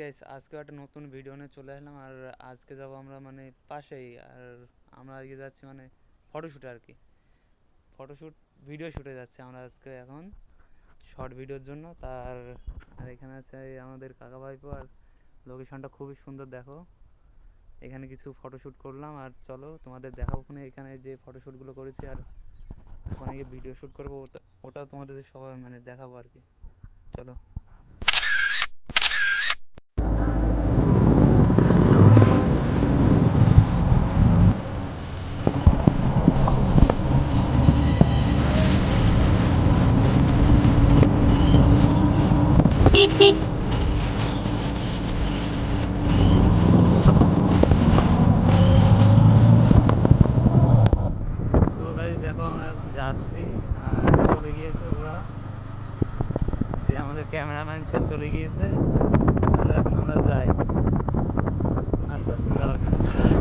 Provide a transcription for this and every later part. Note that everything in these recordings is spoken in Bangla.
গাইস আজকে একটা নতুন ভিডিও নিয়ে চলে আসলাম, আর আজকে যাব আমরা মানে পাশেই, আর আমরা আজকে যাচ্ছি মানে ফটোশ্যুটে আর কি ফটোশ্যুট ভিডিও শুটে যাচ্ছি আমরা আজকে এখন শর্ট ভিডিওর জন্য। তার, আর এখানে আছে আমাদের কাকা ভাইপো, আর লোকেশনটা খুবই সুন্দর, দেখো। এখানে কিছু ফটোশ্যুট করলাম, আর চলো তোমাদের দেখাবো ওখানে এখানে যে ফটোশ্যুটগুলো করেছি, আর ওখানে গিয়ে ভিডিও শ্যুট করব, ওটা ওটা তোমাদের সবাই মানে দেখাবো আর কি চলো। যাচ্ছি চলে গিয়েছে ওরা। যে আমাদের ক্যামেরাম্যান সে চলে গিয়েছে। আমরা যাই। আস্তে আস্তে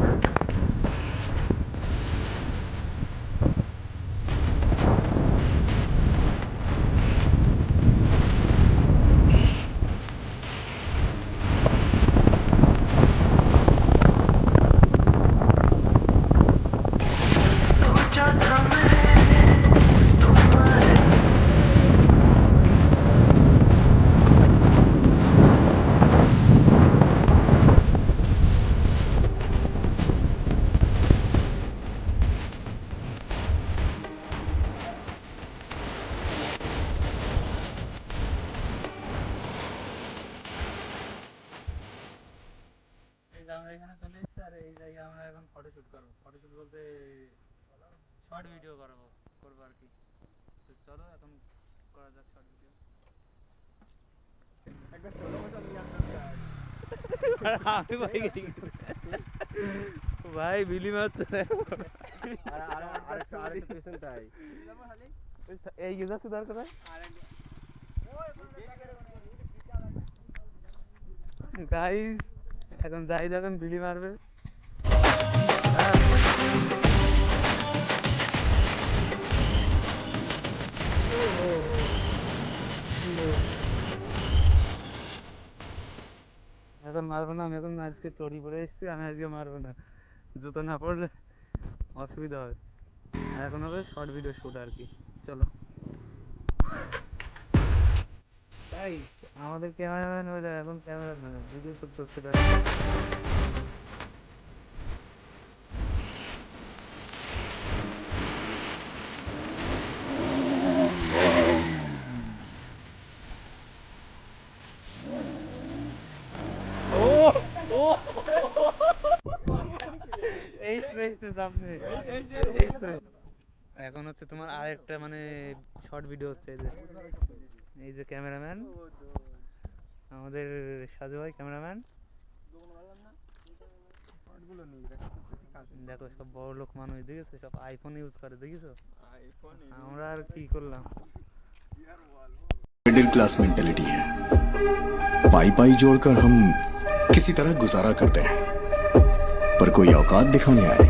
এই জায়গায় আমরা এখন ফটোশুট করব। ফটোশুট বলতে শর্ট ভিডিও করব করব আর কি। তো চলো এখন করা যাক শর্ট ভিডিও আমি ভাই ভাই বিলি মারছে এই গেছে সুধার কোথায়? গাইস এখন যাই যখন বিলি মারবে। এখন মারবো না, আমি এখন আজকে চড়ি পরে এসেছি, আমি আজকে মারবো না। জুতো না পড়লে অসুবিধা হবে। এখন হবে শর্ট ভিডিও শুট আর কি। চলো। তাই আমাদের ক্যামেরাম্যান হয়ে যায় এখন ক্যামেরাম্যান ভিডিও শুট করতে পারে এই তো, এই তো সামনে এই তো। এখন হচ্ছে তোমার আরেকটা মানে শর্ট ভিডিও হচ্ছে এই যে এই যে ক্যামেরাম্যান আমাদের সাজু ভাই ক্যামেরাম্যান দেখো সব বড় লোক মানুষ দেখেছো সব আইফোন ইউজ করে দেখিছো আমরা আর কি করলাম मिडिल क्लास मेंटेलिटी है पाई पाई जोड़कर हम किसी तरह गुजारा करते हैं पर कोई औकात दिखाने आए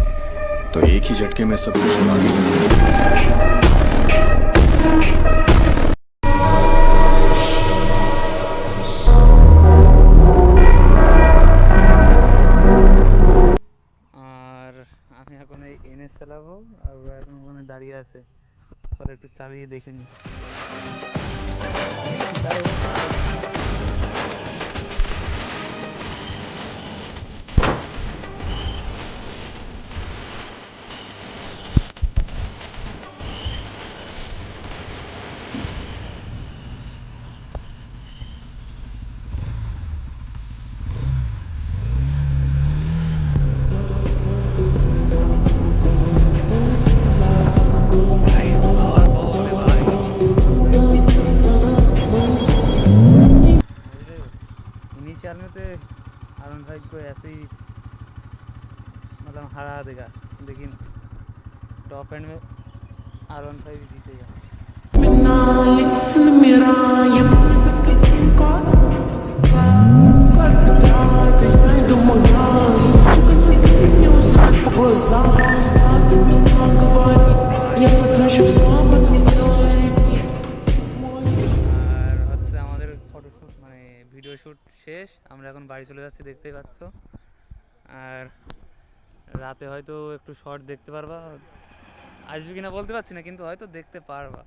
तो एक ही झटके में सब कुछ उड़ा भी सकते हैं আর আমি এখন এই এনএস চালাবো আর ওরা এখন ওখানে দাঁড়িয়ে আছে পরে একটু চালিয়ে দেখে নি इनिशियल में तो अरुण भाई को ऐसे ही मतलब हरा देगा लेकिन टॉप एंड में अरुण भाई भी जीतेगा ভিডিও শ্যুট শেষ, আমরা এখন বাড়ি চলে যাচ্ছি, দেখতেই পাচ্ছ। আর রাতে হয়তো একটু শর্ট দেখতে পারবা। আসবে কিনা বলতে পারছি না, কিন্তু হয়তো দেখতে পারবা।